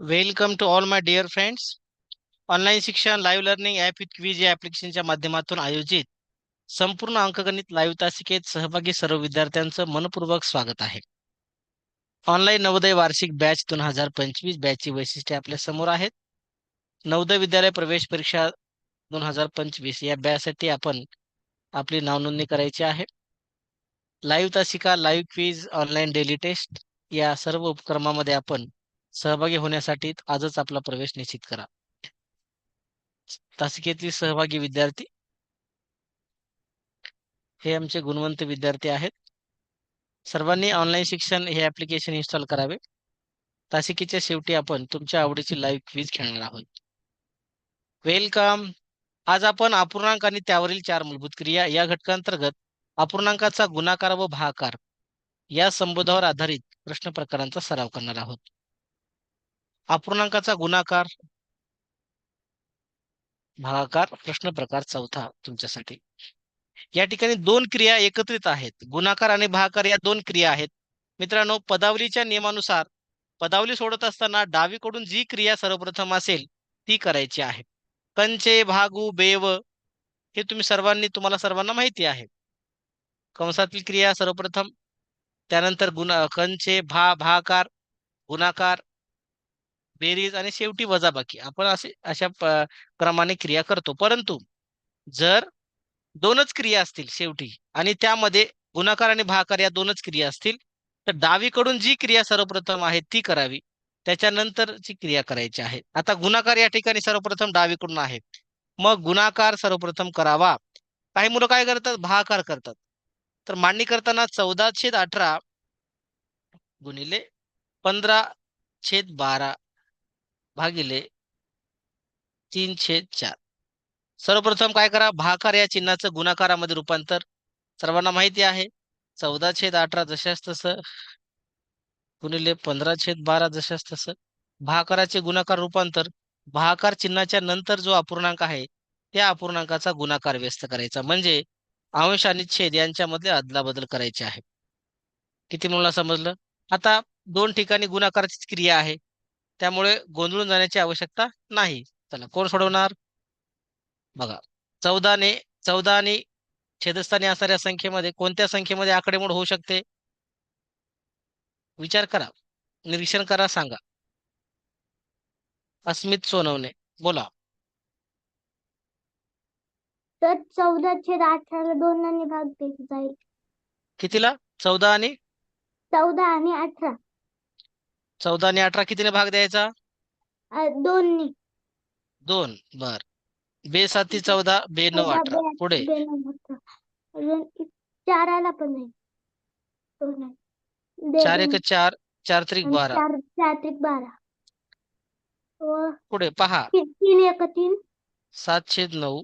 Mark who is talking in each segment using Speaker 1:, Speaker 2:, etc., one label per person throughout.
Speaker 1: Welcome to all my dear friends online शिक्षण live learning app with quiz या ॲप्लिकेशनच्या माध्यमातून आयोजित संपूर्ण अंकगणित लाईव्ह तासिकेत सहभागी सर्व विद्यार्थ्यांचं मनपूर्वक स्वागत आहे. ऑनलाईन नवोदय वार्षिक बॅच दोन हजार पंचवीस बॅचची वैशिष्ट्ये आपल्यासमोर आहेत. नवोदय विद्यालय प्रवेश परीक्षा दोन हजार पंचवीस या बॅचसाठी आपण आपली नावनोंदणी करायची आहे. लाईव्ह तासिका live quiz online daily test या सर्व उपक्रमामध्ये आपण सहभागी होण्यासाठी आजच आपला प्रवेश निश्चित करा. तासिकेतील सहभागी विद्यार्थी हे आमचे गुणवंत विद्यार्थी आहेत. सर्वांनी ऑनलाईन शिक्षण हे ऍप्लिकेशन इन्स्टॉल करावे. तासिकेच्या शेवटी आपण तुमच्या आवडीची लाईव्ह क्विज खेळणार आहोत. वेलकम आज आपण अपूर्णांक आणि त्यावरील चार मूलभूत क्रिया या घटकांतर्गत अपूर्णांकाचा गुणाकार व भाकार या संबोधावर आधारित प्रश्न प्रकारांचा सराव करणार आहोत. अपूर्णांकाचा गुणाकार. भागाकार प्रश्न प्रकार चौथा तुमच्यासाठी. या ठिकाणी दोन क्रिया एकत्रित आहेत. गुणाकार आणि भागाकार या दोन क्रिया आहेत. मित्रांनो पदावलीच्या नियमानुसार पदावली सोडत असताना डावीकडून जी क्रिया सर्वप्रथम असेल ती करायची आहे. कंचे भागू बेव हे तुम्ही सर्वांनी तुम्हाला सर्वांना माहिती आहे. कंसातील क्रिया सर्वप्रथम त्यानंतर गुणा कंचे भा भाकार गुणाकार बेरीज आणि शेवटी वजाबाकी. आपण असे अशा क्रमाने क्रिया करतो. परंतु जर दोनच क्रिया असतील शेवटी आणि त्यामध्ये गुणाकार आणि भाकार या दोनच क्रिया असतील तर डावीकडून जी क्रिया सर्वप्रथम आहे ती करावी. त्याच्यानंतरची क्रिया करायची आहे. आता गुणाकार या ठिकाणी सर्वप्रथम डावीकडून आहे. मग गुणाकार सर्वप्रथम करावा. काही मुलं काय करतात? भाकार करतात. तर मांडणी करताना चौदा छेद अठरा गुणिले पंधरा छेद बारा भागिले तीन छेद चार. सर्वप्रथम काय करा? भाकार या चिन्हाचं गुणाकारामध्ये रूपांतर. सर्वांना माहिती आहे चौदा छेद अठरा जशास तसं गुणिले पंधरा छेद बारा जशास तसं भाकाराचे गुणाकार रूपांतर. भाकार चिन्हाच्या नंतर जो अपूर्णांक आहे त्या अपूर्णांकाचा गुणाकार व्यस्त करायचा. म्हणजे अंश आणि छेद यांच्यामध्ये अदलाबदल करायचे आहे किती मुलांना समजलं? आता दोन ठिकाणी गुणाकाराची क्रिया आहे. त्यामुळे गोंधळून जाण्याची आवश्यकता नाही. चला कोण सोडवणार? बघा चौदाने चौदा आणि छेदस्थानी असणाऱ्या संख्येमध्ये कोणत्या संख्येमध्ये आकडेमोड होऊ शकते? विचार करा. निरीक्षण करा सांगा. अस्मित सोनवणे बोला.
Speaker 2: तर चौदा छेद अठराला दोनांनी भाग जाईल
Speaker 1: कितीला? चौदा आणि?
Speaker 2: चौदा आणि अठरा.
Speaker 1: चौदा आणि अठरा कितीने भाग द्यायचा? दोन बर. बे साती चौदा बे नऊ
Speaker 2: चौदा,
Speaker 1: अठरा. पुढे.
Speaker 2: चाराला पण दोन
Speaker 1: चार एक चार चार त्रिक
Speaker 2: आणि
Speaker 1: बारा.
Speaker 2: चार चार त्रिक बारा.
Speaker 1: पुढे पहा.
Speaker 2: तीन एक तीन.
Speaker 1: सात छेद नऊ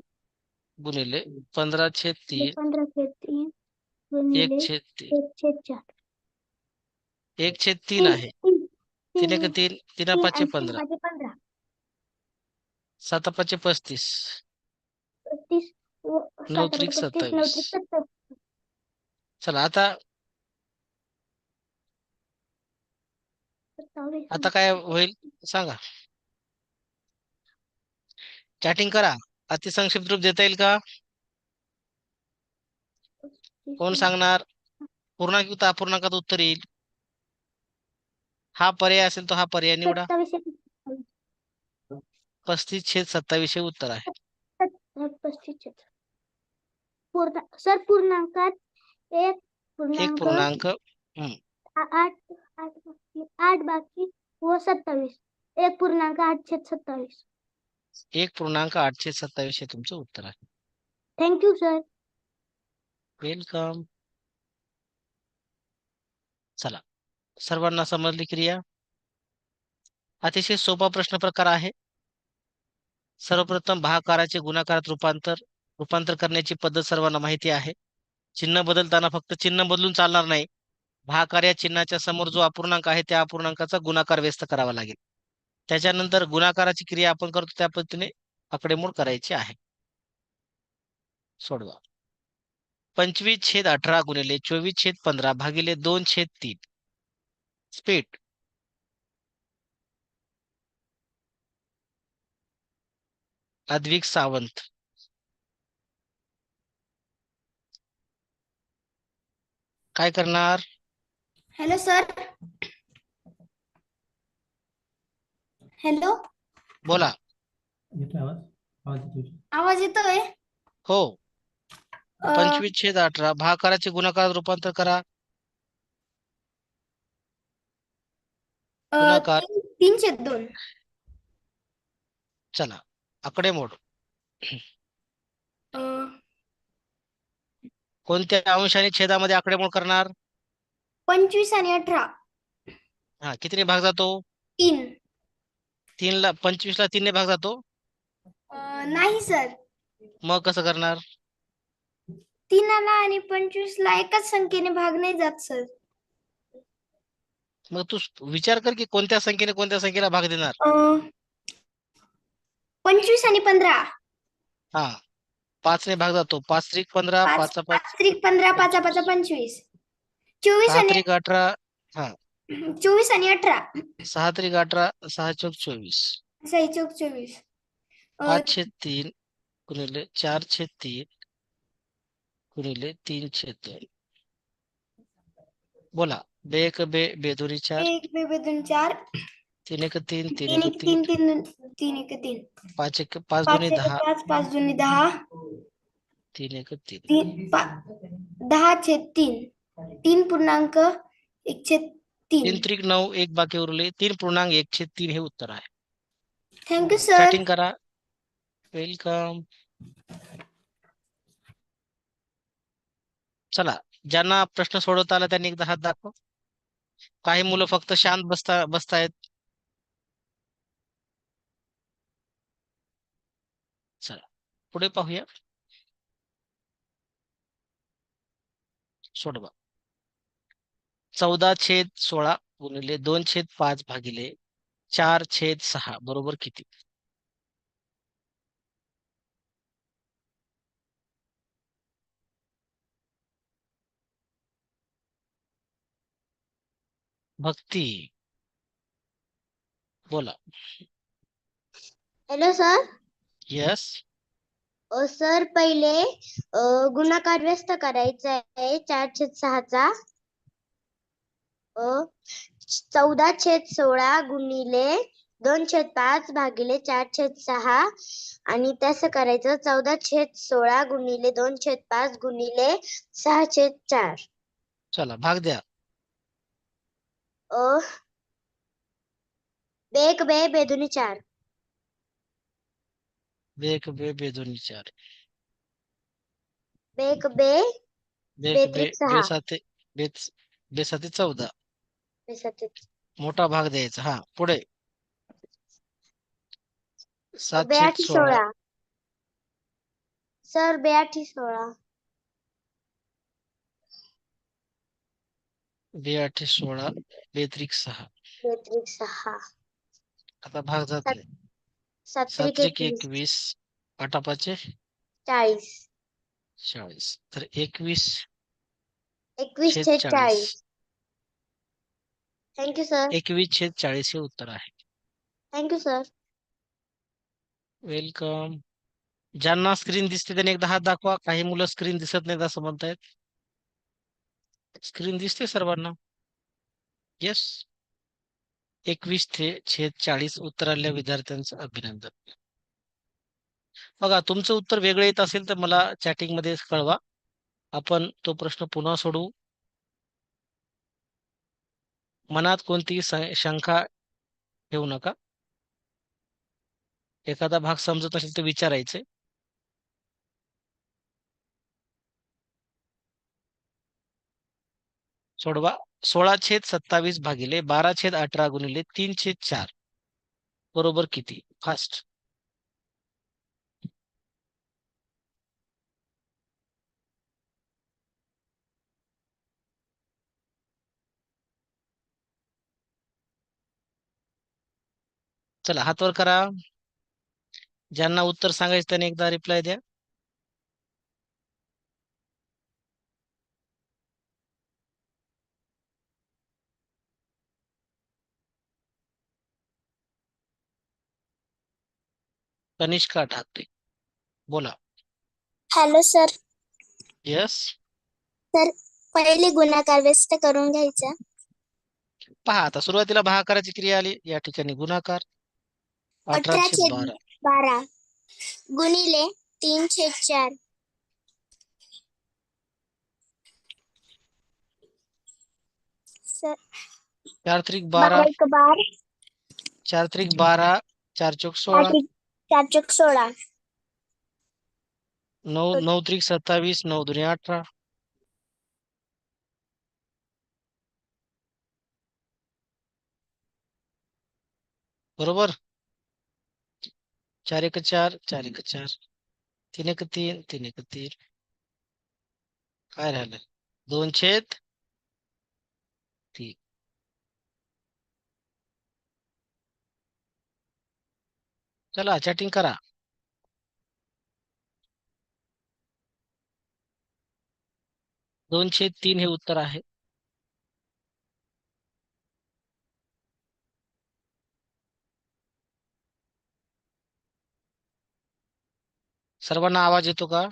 Speaker 1: गुणिले पंधरा छेद तीन.
Speaker 2: पंधरा छेद तीन
Speaker 1: एक छेद तीन.
Speaker 2: एक छेद चार.
Speaker 1: एक छेद तीन आहे.
Speaker 2: तीन-
Speaker 1: एक
Speaker 2: तीन-
Speaker 1: तीन पाचशे पंधरा. सात पाचशे पस्तीस. नऊ त्रिक
Speaker 2: पस्तीस, नऊ त्रिक
Speaker 1: सत्तावीस. चला आता आता काय होईल सांगा. चॅटिंग करा. अतिसंक्षिप्त रूप देता येईल का? कोण सांगणार? पूर्णांक अपूर्णांकात उत्तर येईल. हा पर्याय असेल तर हा पर्याय निवडा. पस्तीस छेद सत्तावीस हे उत्तर आहे.
Speaker 2: पस्तीस पूर्ण सर पूर्णांकात एक
Speaker 1: एक
Speaker 2: पूर्णांक
Speaker 1: पूर्णांक
Speaker 2: आठ आठ बाकी आठ बाकी व सत्तावीस. एक पूर्णांक आठ छेद सत्तावीस.
Speaker 1: एक पूर्णांक सत्तावीस हे तुमचं उत्तर आहे.
Speaker 2: थँक्यू सर
Speaker 1: वेलकम चला. सर्वांना समजली क्रिया? अतिशय सोपा प्रश्न प्रकार आहे. सर्वप्रथम भाकाराचे गुणाकारात रूपांतर रूपांतर करण्याची पद्धत सर्वांना माहिती आहे. चिन्ह बदलताना फक्त चिन्ह बदलून चालणार नाही. भाकार या चिन्हाच्या समोर जो अपूर्णांक आहे त्या अपूर्णांकाचा गुणाकार व्यस्त करावा लागेल. त्याच्यानंतर गुणाकाराची क्रिया आपण करतो त्या पद्धतीने आकडेमोड करायची आहे. सोडवा. पंचवीस छेद अठरा गुणिले चोवीस छेद पंधरा भागिले दोन छेद तीन. स्टेट अद्विक सावंत काय करणार
Speaker 2: हॅलो सर हॅलो
Speaker 1: बोला
Speaker 3: आवाज़ येतोय
Speaker 1: हो पंचवीस छेद अठरा भाग गुणाकार रूपांतर करा गुणाकार.
Speaker 2: तीन- तीनशे दोन.
Speaker 1: चला आकडेमोड कोणत्या अंशाने छेदामध्ये आकडेमोड करणार?
Speaker 2: पंचवीस आणि अठरा.
Speaker 1: हा कितीने भाग जातो?
Speaker 2: तीन.
Speaker 1: तीन ला पंचवीस ला तीनने भाग जातो?
Speaker 2: अं, नाही सर.
Speaker 1: मग कसं करणार?
Speaker 2: तीनाला आणि पंचवीस ला एकाच संख्येने भाग नाही जात सर.
Speaker 1: मग तू विचार कर की कोणत्या संख्येने कोणत्या संख्येला भाग देणार?
Speaker 2: पंचवीस आणि पंधरा.
Speaker 1: हा. पाच ने भाग जातो. पाच त्रिक पंधरा
Speaker 2: पाच
Speaker 1: पाच
Speaker 2: त्रिक पंधरा पाचा पाचा पंचवीस. चोवीस
Speaker 1: सहा
Speaker 2: आणि
Speaker 1: त्रिक अठरा
Speaker 2: चोवीस आणि अठरा.
Speaker 1: सहा त्रिक अठरा सहा चौक चोवीस.
Speaker 2: सही चौक चोवीस. अं,
Speaker 1: पाच छेद तीन गुणिले चार छेद तीन गुणिले तीन छेद दोन. बोला. बे एक बे बेदोरी चार.
Speaker 2: एक बे बे दोन चार.
Speaker 1: तीन एक तीन तीन
Speaker 2: तीन
Speaker 1: एक
Speaker 2: एक
Speaker 1: तीन.
Speaker 2: तीन तीन तीन एक तीन.
Speaker 1: पाच एक पाच
Speaker 2: पाच
Speaker 1: दोन्ही
Speaker 2: एक
Speaker 1: दहा.
Speaker 2: पाच पाच दोन्ही दहा.
Speaker 1: तीन एक तीन.
Speaker 2: तीन पा- दहा छेद तीन. तीन पूर्णांक एक छेद
Speaker 1: तीन.
Speaker 2: तीन
Speaker 1: त्रिक नऊ एक बाकी उरले. तीन पूर्णांक एक छेद तीन हे उत्तर आहे.
Speaker 2: थँक्यू सर
Speaker 1: चॅटिंग करा. वेलकम चला ज्यांना प्रश्न सोडवता आला त्यांनी एकदा हात दाखव. काही मुलं फक्त शांत बसता बसतायत. चला पुढे पाहूया. सोडवा. चौदा छेद सोळा गुणिले दोन छेद पाच भागिले चार छेद सहा बरोबर किती? भक्ती. बोला.
Speaker 2: हॅलो सर
Speaker 1: यस
Speaker 2: सर पहिले अ, गुणाकार व्यस्त करायचा आहे. चार छेद सहाचा. अ, चौदा छेद सोळा गुणिले दोन छेद पाच भागिले चार छेद सहा. आणि तसं करायचं चौदा छेद सोळा गुणिले दोन छेद पाच गुणिले सहा छेद चार.
Speaker 1: चला भाग द्या.
Speaker 2: अ बेक बे बेदुनी चार.
Speaker 1: बेक बे बेदोनी चार.
Speaker 2: बेक बे
Speaker 1: बेक बे
Speaker 2: बेत्रिक सहा.
Speaker 1: बेसाते बेस बेसाते चौदा.
Speaker 2: बेसाते
Speaker 1: मोठा भाग द्यायचा हा पुढे. सात छेद
Speaker 2: बेआठी
Speaker 1: सोळा.
Speaker 2: सोळा. सर बेआठी सोळा.
Speaker 1: बे आठे सोळा बेत्रिक सहा.
Speaker 2: बेत्रिक सहा.
Speaker 1: आता भाग जात
Speaker 2: सात- सात्रिक एकवीस.
Speaker 1: आटापाचे?
Speaker 2: चाळीस.
Speaker 1: चाळीस. तर एकवीस?
Speaker 2: एकवीस
Speaker 1: छेद चाळीस.
Speaker 2: Thank you sir.
Speaker 1: एकवीस छेद चाळीस हे उत्तर आहे.
Speaker 2: Thank you sir.
Speaker 1: वेलकम. ज्यांना स्क्रीन दिसते त्यांनी एकदा हात दाखवा. काही मुलं स्क्रीन दिसत नाहीत असं म्हणतायत. स्क्रीन दिसते सर्वांना? येस एकवीस ते छेद चाळीस उत्तर आलेल्या विद्यार्थ्यांचं अभिनंदन. बघा तुमचं उत्तर वेगळं येत असेल तर मला चॅटिंगमध्ये कळवा. आपण तो प्रश्न पुन्हा सोडवू. मनात कोणतीही शंका ठेवू नका. एखादा भाग समजत असेल तर विचारायचे सोडवा. सोळा छेद सत्तावीस भागिले बारा छेद अठरा गुणिले तीन छेद चार. बरोबर किती? फास्ट चला हातवर करा. ज्यांना उत्तर सांगायचं त्यांनी एकदा रिप्लाय द्या. कनिष्का ठाकरे. बोला.
Speaker 4: हॅलो सर
Speaker 1: यस
Speaker 4: पहिले गुणाकार व्यस्त करून घ्यायचा.
Speaker 1: पहा आता सुरुवातीला भागाकाराची क्रिया आली. या ठिकाणी गुणाकार अठरा
Speaker 4: अठरा
Speaker 1: छेद
Speaker 4: छेद
Speaker 1: बारा.
Speaker 4: बारा. गुणिले तीन छेद चार. सर
Speaker 1: चार त्रिक बारा.
Speaker 4: बारा एक बार.
Speaker 1: चार त्रिक बारा. चार चौक सोळा.
Speaker 4: चार चौक सोळा
Speaker 1: नऊ नऊ त्रिक सत्तावीस नऊ दुने अठरा बरोबर चार एक चार चार एक चार तीन एक तीन तीन एक तीन काय राहिलं दोन छेद चला चैटिंग करा. दोन छेद तीन हे उत्तर है सर्वांना आवाज़ येतो का?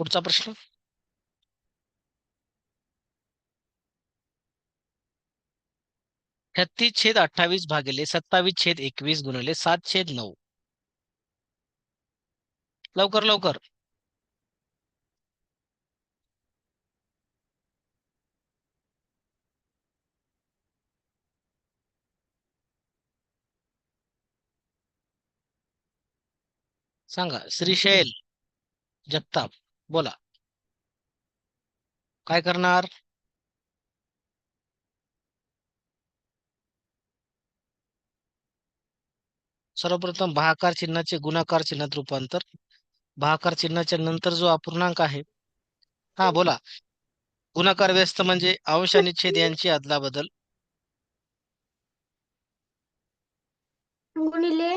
Speaker 1: पुढचा प्रश्न. छत्तीस छेद अठ्ठावीस भागिले सत्तावीस छेद एकवीस गुणिले सात छेद नऊ. लवकर लवकर. सांगा श्रीशैल जगताप. बोला. काय करणार? सर्वप्रथम भाकार चिन्हाचे गुणाकार चिन्हात रूपांतर. भाकार चिन्हाच्या नंतर जो अपूर्णांक आहे. हा बोला. गुणाकार व्यस्त म्हणजे अंश आणि छेद यांची अदलाबदल.
Speaker 2: गुणिले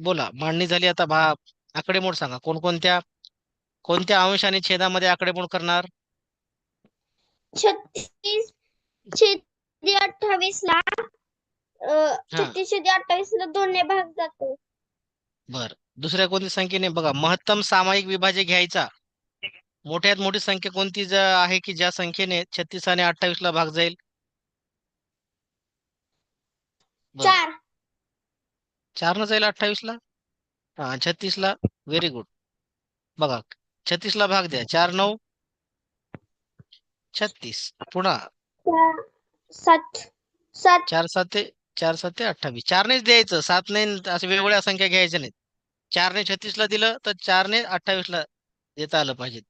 Speaker 1: बोला मांडणी झाली आता भा आकडेमोड सांगा. कोणकोणत्या कोणत्या अंश आणि छेदामध्ये आकडेमोड करणार?
Speaker 4: छत्तीस छेदी अठ्ठावीस ला. छत्तीस छेदी अठ्ठावीस ला भाग जातो.
Speaker 1: बर. दुसऱ्या कोणत्या संख्येने? बघा महत्तम सामायिक विभाज्य घ्यायचा. मोठ्यात मोठी संख्या कोणती ज आहे की ज्या संख्येने छत्तीस आणि अठ्ठावीस ला भाग जाईल? बरं.
Speaker 4: चार.
Speaker 1: चार न जाईल अठ्ठावीस ला? हा छत्तीस ला व्हेरी गुड बघा छत्तीस ला भाग द्या. चार नऊ छत्तीस. पुन्हा.
Speaker 4: चार सात
Speaker 1: चार साते साते अठ्ठावीस. चारनेच द्यायचं. सात नाही असं वेगवेगळ्या संख्या घ्यायच्या नाहीत. चारने छत्तीस ला दिलं तर चारने अठ्ठावीस ला देता आलं पाहिजे.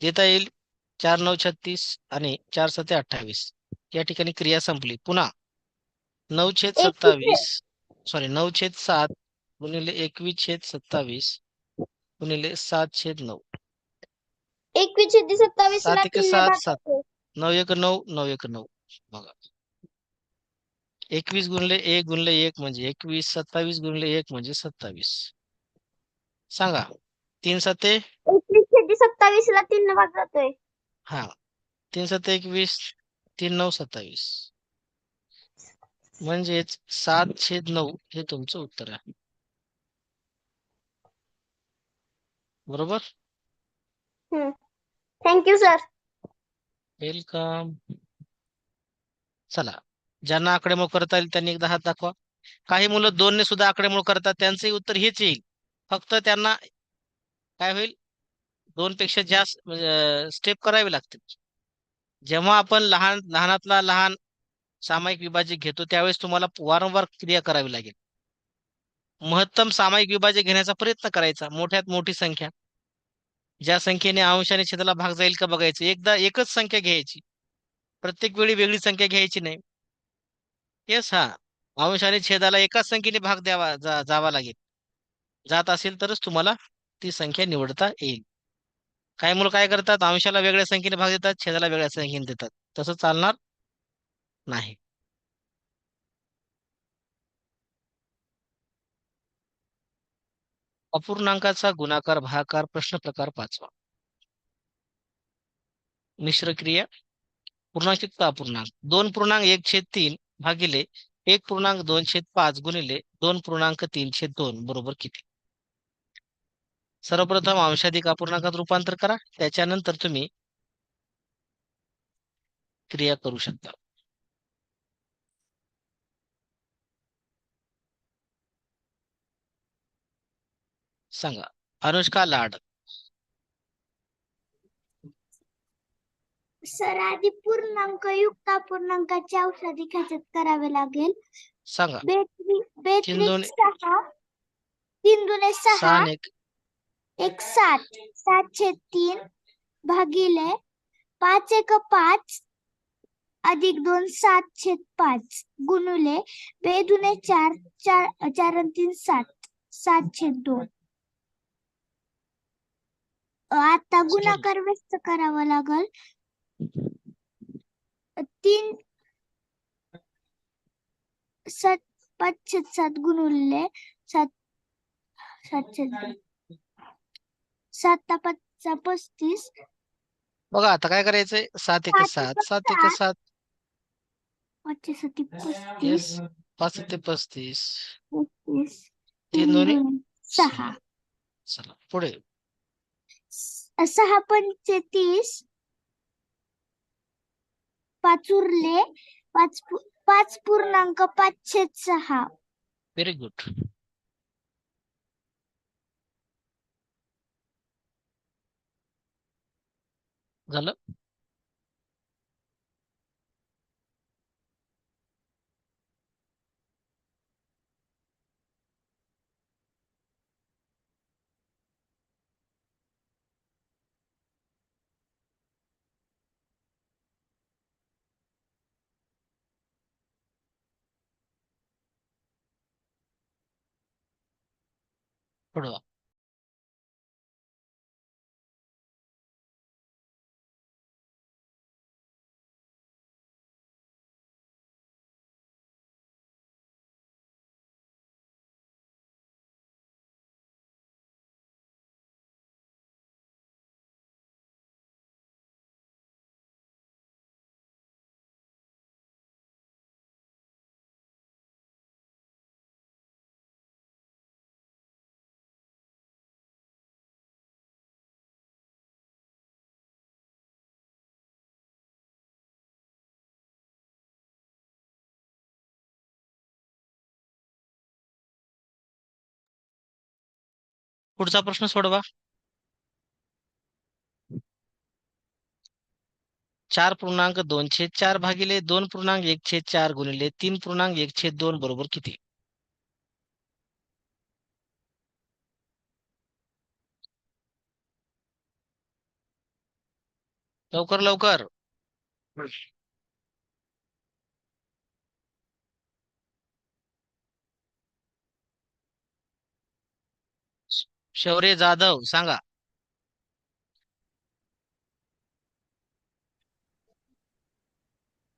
Speaker 1: देता येईल चार नऊ छत्तीस आणि चार साते अठ्ठावीस. या ठिकाणी क्रिया संपली. पुन्हा. नऊ छेद सत्तावीस. सॉरी नऊ छेद सात गुणिले एकवीस छेद सत्तावीस गुणिले सात छेद नऊ.
Speaker 4: एकवीस छेदी सत्तावीस
Speaker 1: सात एके सात, सात. नऊ एक नऊ नऊ एक नऊ. बघा. एकवीस गुणले एक गुणले एक म्हणजे एकवीस सत्तावीस गुणले एक म्हणजे सत्तावीस. सांगा. तीन सत्ते
Speaker 4: एकवीस छेदी सत्तावीस ला तीनने भाग जातोय.
Speaker 1: हा. तीन सत्ते एकवीस तीन नऊ सत्तावीस. म्हणजेच सात छेद नऊ हे तुमचं उत्तर आहे. बरोबर?
Speaker 4: थँक्यू सर
Speaker 1: वेलकम चला. ज्यांना आकडेमोड करता येईल त्यांनी एकदा हात दाखवा. काही मुलं दोनने सुद्धा आकडेमोड करतात त्यांचंही उत्तर हेच येईल. फक्त त्यांना काय होईल? दोन पेक्षा जास्त स्टेप करावे लागतील. जेव्हा आपण लहान लहानातला लहान सामायिक विभाजक घेतो त्यावेळेस तुम्हाला वारंवार क्रिया करावी लागेल. महत्तम सामायिक विभाजक घेण्याचा प्रयत्न करायचा मोठ्यात मोठी संख्या. ज्या संख्येने अंशाने छेदाला भाग जाईल का बघायचं एकदा एकच संख्या घ्यायची. प्रत्येक वेळी वेगळी संख्या घ्यायची नाही. येस हा. अंशाने छेदाला एकाच संख्येने भाग द्यावा जा- जावा लागेल. जात असेल तरच तुम्हाला ती संख्या निवडता येईल. काही मुलं काय करतात अंशाला वेगळ्या संख्येने भाग देतात छेदाला वेगळ्या संख्येने देतात. तसं चालणार नाही. अपूर्णांकाचा गुणाकार भागाकार प्रश्न प्रकार पाचवा. मिश्र क्रिया पूर्णांक अपूर्णांक. दोन पूर्णांक एक छेद तीन भागिले एक पूर्णांक दोन छेद पाच गुणिले दोन पूर्णांक तीन छेद दोन बरोबर किती? सर्वप्रथम अंशाधिक अपूर्णांकात रूपांतर करा. त्याच्यानंतर तुम्ही क्रिया करू शकता. सांगा. अनुष्का लाड.
Speaker 4: सर आधी पूर्णांक युक्त अपूर्णांकाचे औषधी ह्याच्यात करावे लागेल.
Speaker 1: सांगा.
Speaker 4: बेत्री
Speaker 1: तीन
Speaker 4: सहा. तीन दुने सहा
Speaker 1: एक.
Speaker 4: एक सात. सातशे तीन भागिले पाच एक पाच अधिक दोन सातशे पाच गुणुले. बे दुने चार चार चार आणि तीन सात. सातशे दोन. आता गुणाकार व्यस्त करावा लागल. तीन सात पाचशे सात गुणुले सात सातशे सात पाचचा पस्तीस.
Speaker 1: बघा आता काय करायचंय? सात एक
Speaker 4: सात
Speaker 1: सात
Speaker 4: एक
Speaker 1: सात.
Speaker 4: पाचशे साती पस्तीस.
Speaker 1: पाच ते पस्तीस.
Speaker 4: पस्तीस.
Speaker 1: तीन दोन्ही.
Speaker 4: दोन. सहा.
Speaker 1: चला पुढे.
Speaker 4: सहा पंचे तीस पाच उरले पाच पू- पाच पूर्णांक पाचशे सहा.
Speaker 1: व्हेरी गुड झालं? पुढं वा. पुढचा प्रश्न सोडवा. चार पूर्णांक दोन छेद चार भागिले दोन पूर्णांक एक छेद चार गुणिले तीन पूर्णांक एक छेद दोन बरोबर किती? लवकर लवकर. शौर्य जाधव सांगा.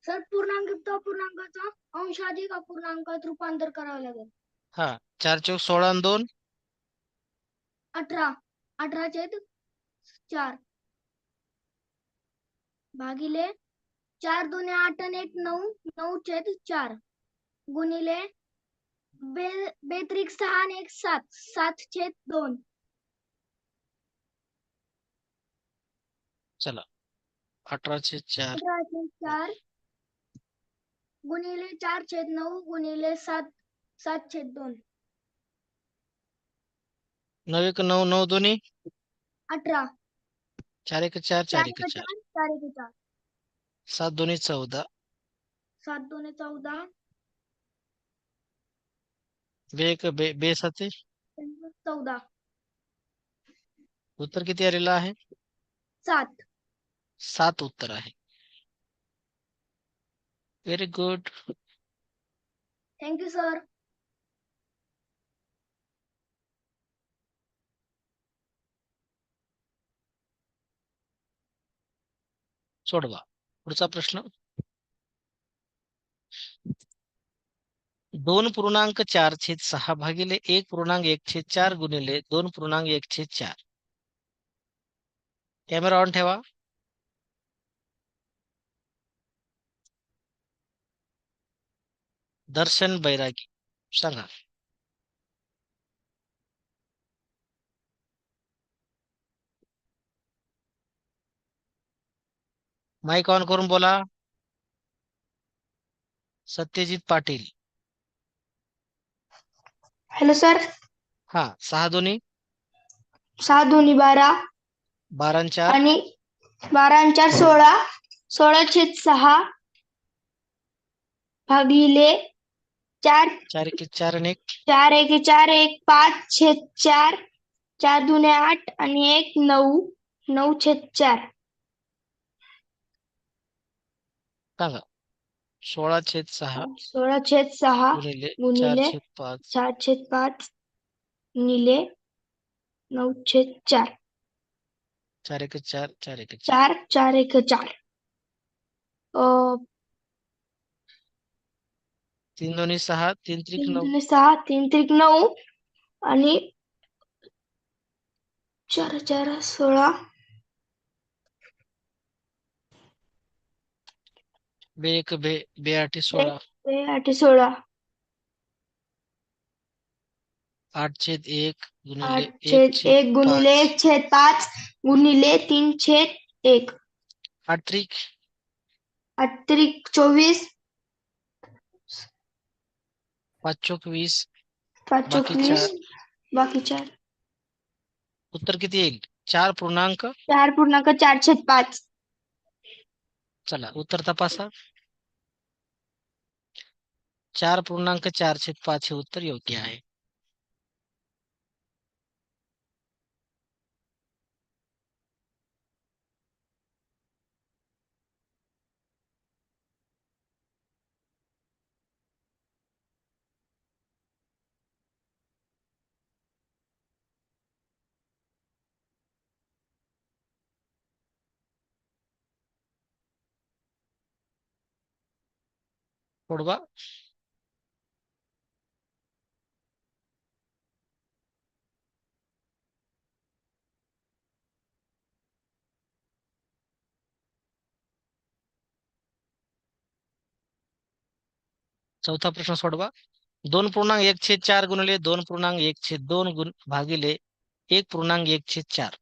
Speaker 2: सर पूर्णांक अपूर्णांकाचा अंशाधिक अपूर्णांकात रूपांतर करावं लागेल.
Speaker 1: हा चार चौक सोळा आणि दोन?
Speaker 2: अठरा. अठरा छेद चार. भागिले चार दोन्ही आठ आणि एक नऊ नऊ छेद चार. गुणिले बे बेत्रिक सहा आणि एक सात सात छेद दोन.
Speaker 1: चला. अठराशे चार.
Speaker 2: अठरा छेद चार गुणिले चार छेद नऊ गुणिले सात सात छेद दोन.
Speaker 1: नऊ एक नऊ नऊ दोन्ही?
Speaker 2: अठरा.
Speaker 1: चार एक चार
Speaker 2: चार
Speaker 1: एक चार.
Speaker 2: चार एक चार
Speaker 1: सात दोन्ही चौदा.
Speaker 2: सात दोन चौदा.
Speaker 1: बे एक बे बे साते
Speaker 2: चौदा.
Speaker 1: उत्तर किती आलेलं आहे?
Speaker 2: सात.
Speaker 1: सात उत्तर आहे व्हेरी गुड
Speaker 2: थँक्यू सर
Speaker 1: सोडवा। पुढचा प्रश्न. दोन पूर्णांक चार छेद सहा भागिले एक पूर्णांक एक छेद चार गुणिले दोन पूर्णांक एक छेद चार. कॅमेरा ऑन ठेवा. दर्शन बैरागी सांगा माईक ऑन करून बोला। सत्यजित पाटील।
Speaker 2: Hello sir.
Speaker 1: हा सहा दोन्ही?
Speaker 2: सहा दोन्ही बारा.
Speaker 1: बारा चार?
Speaker 2: आणि बारा चार सोळा. सोळा छेद सहा. भागिले चार
Speaker 1: चार एक चार आणि एक.
Speaker 2: चार एक चार एक पाच छेद चार चार दुने आठ आणि एक नऊ नऊ छेद चार.
Speaker 1: सांगा सोळा छेद सहा.
Speaker 2: सोळा छेद सहा
Speaker 1: गुणिले चार
Speaker 2: गुणिले
Speaker 1: छेद पाच.
Speaker 2: चार छेद पाच गुणिले नऊ छेद चार.
Speaker 1: चार एक चार चार एक चार.
Speaker 2: चार चार एक चार. अ
Speaker 1: तीन दोन्ही सहा तीन त्रिक
Speaker 2: तीन
Speaker 1: नऊ
Speaker 2: सहा तीन त्रिक नऊ आणि चार चार सोळा.
Speaker 1: बे एक बे बे आठी सोळा.
Speaker 2: ते आठ सोळा.
Speaker 1: आठ छेद एक गुणिले
Speaker 2: आठ छेद एक गुणिले
Speaker 1: पाच.
Speaker 2: एक छेद पाच गुणिले तीन छेद एक.
Speaker 1: आठ त्रिक.
Speaker 2: आठ त्रिक चोवीस.
Speaker 1: पाच चोक वीस
Speaker 2: पाच
Speaker 1: बाकी
Speaker 2: वीस
Speaker 1: चार.
Speaker 2: बाकी चार।
Speaker 1: उत्तर किती येईल? चार पूर्णांक?
Speaker 2: चार पूर्णांक चार छेद पाच.
Speaker 1: चला उत्तर तपासा. चार पूर्णांक चार छेद पाच हे उत्तर योग्य आहे. सोडवा चौथा प्रश्न सोडवा. दोन पूर्णांक एक छेद चार गुणिले दोन पूर्णांक एक छेद दोन गुण भागिले एक पूर्णांक एक छेद चार.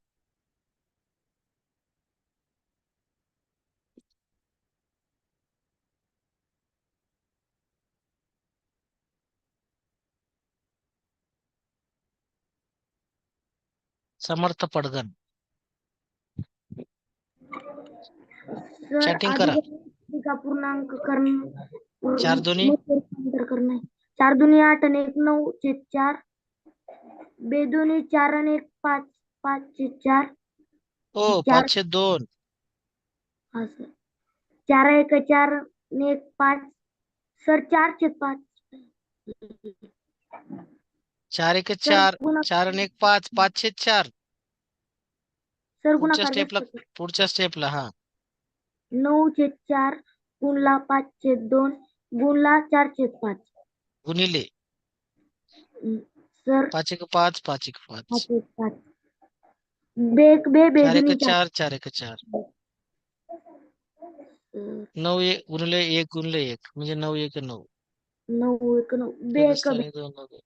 Speaker 1: समर्थ पडगण
Speaker 2: सर
Speaker 1: करा.
Speaker 2: का पूर्णांक करण
Speaker 1: चार दोन्ही?
Speaker 2: रूपांतर करणे चार दोन्ही आठ आणि एक नऊ चार. चार आणि एक पाच. पाच चार.
Speaker 1: ओ
Speaker 2: चार.
Speaker 1: दोन.
Speaker 2: हा सर. चार एक चार आणि एक पाच. सर चार पाच.
Speaker 1: चार एक चार.
Speaker 2: गुणा-
Speaker 1: चार आणि एक पाच. पाच चार.
Speaker 2: सर
Speaker 1: पुढच्या
Speaker 2: गुणाकार
Speaker 1: स्टेपला
Speaker 2: जास्त कर.
Speaker 1: पुढच्या स्टेपला हा.
Speaker 2: नऊ छेद चार गुणला पाच छेद दोन गुणला चार छेद पाच.
Speaker 1: गुणिले.
Speaker 2: सर.
Speaker 1: पाच एक पाच पाच एक
Speaker 2: पाच.
Speaker 1: पाच
Speaker 2: छेद पाच. बे
Speaker 1: चार एक
Speaker 2: चार
Speaker 1: एक चार.
Speaker 2: सर,
Speaker 1: नऊ एक गुणिले एक गुणिले एक म्हणजे नऊ एक नऊ.
Speaker 2: नऊ एक नऊ. बे
Speaker 1: चोवीस
Speaker 2: एक
Speaker 1: आणि दोन नऊ.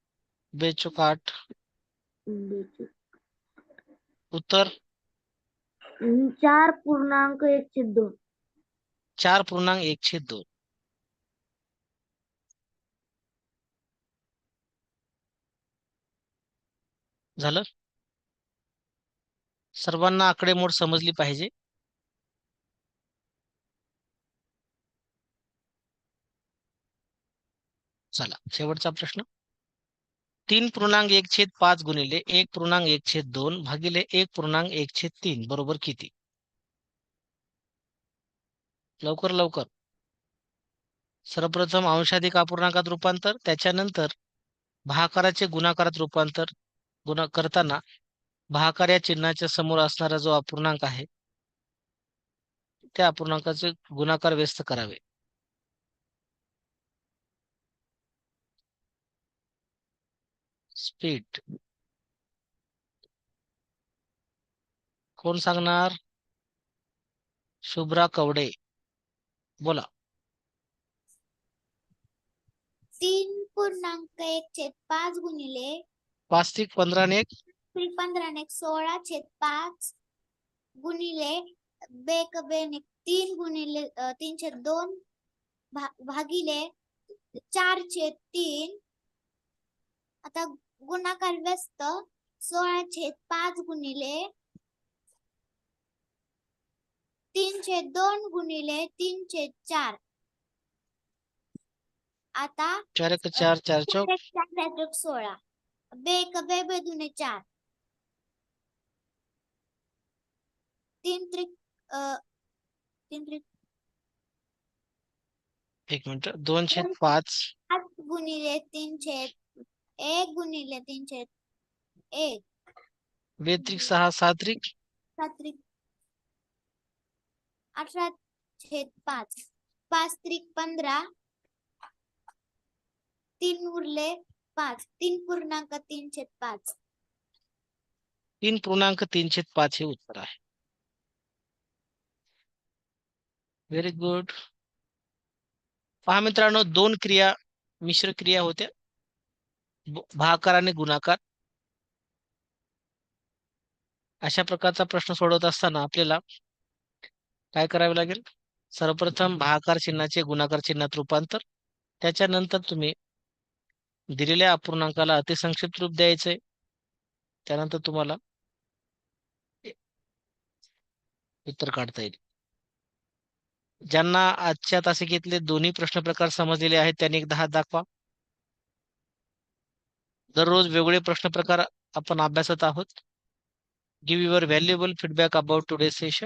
Speaker 1: बेचोक आठ. उत्तर?
Speaker 2: चार पूर्णांक एक छेद दोन.
Speaker 1: चार पूर्णांक एक छेद दोन. झालं? सर्वांना आकडेमोड समजली पाहिजे. चला शेवटचा प्रश्न. तीन पूर्णांक एक छेद पाच गुणिले एक पूर्णांक एक छेद दोन भागिले एक पूर्णांक एक छेद तीन बरोबर किती? लवकर लवकर. सर्वप्रथम अंशाधिक अपूर्णांकात रूपांतर त्याच्यानंतर भाकाराचे गुणाकारात रूपांतर गुणा करताना भाकार या चिन्हाच्या समोर असणारा जो अपूर्णांक आहे त्या अपूर्णांकाचे गुणाकार व्यस्त करावे. स्पीड कोण सांगणार? शुभ्रा कवडे. बोला.
Speaker 5: तीन पूर्णांक एक छेद पाच गुणिले
Speaker 1: पाच त्रिक पंधरा आणि एक.
Speaker 5: पंधरा एक सोळा छेद पाच गुणिले बेक बेन तीन गुणिले अ, तीन छेद दोन भा- भागिले चार छेद तीन. आता गुणाकार व्यस्त सोळा छेद पाच गुणिले तीन छेद दोन गुणिले तीन छेद चार. आता
Speaker 1: चार एक चार चार चौक.
Speaker 5: एक चार एक सोळा. बेक बे बेदुने चार. तीन त्रिक अ, तीन त्रिक.
Speaker 1: एक मिनिट. दोन छेद पाच.
Speaker 5: पाच गुणिले तीन छेद एक गुणिले तीन छेद एक.
Speaker 1: बेत्रिक सहा सात त्रिक
Speaker 5: सात त्रिक अठरा छेद पाच. पाच त्रिक पंधरा. तीन उरले पाच. तीन पूर्णांक तीन छेद पाच.
Speaker 1: तीन पूर्णांक तीन छेद पाच हे उत्तर आहे. व्हेरी गुड पहा मित्रांनो दोन क्रिया मिश्र क्रिया होत्या. भाकार आणि गुणाकार. अशा प्रकारचा प्रश्न सोडवत असताना आपल्याला काय करावे लागेल? सर्वप्रथम भाकार चिन्हाचे गुणाकार चिन्हात रूपांतर. त्याच्यानंतर तुम्ही दिलेल्या अपूर्णांकाला अतिसंक्षिप्त रूप द्यायचे. त्यानंतर तुम्हाला उत्तर काढता येईल. ज्यांना आजच्या तासिकेतले दोन्ही प्रश्न प्रकार समजलेले आहेत त्यांनी एकदा हात दाखवा. दररोज वेगळे प्रश्न प्रकार आपण अभ्यासत आहोत. Give your valuable feedback about today session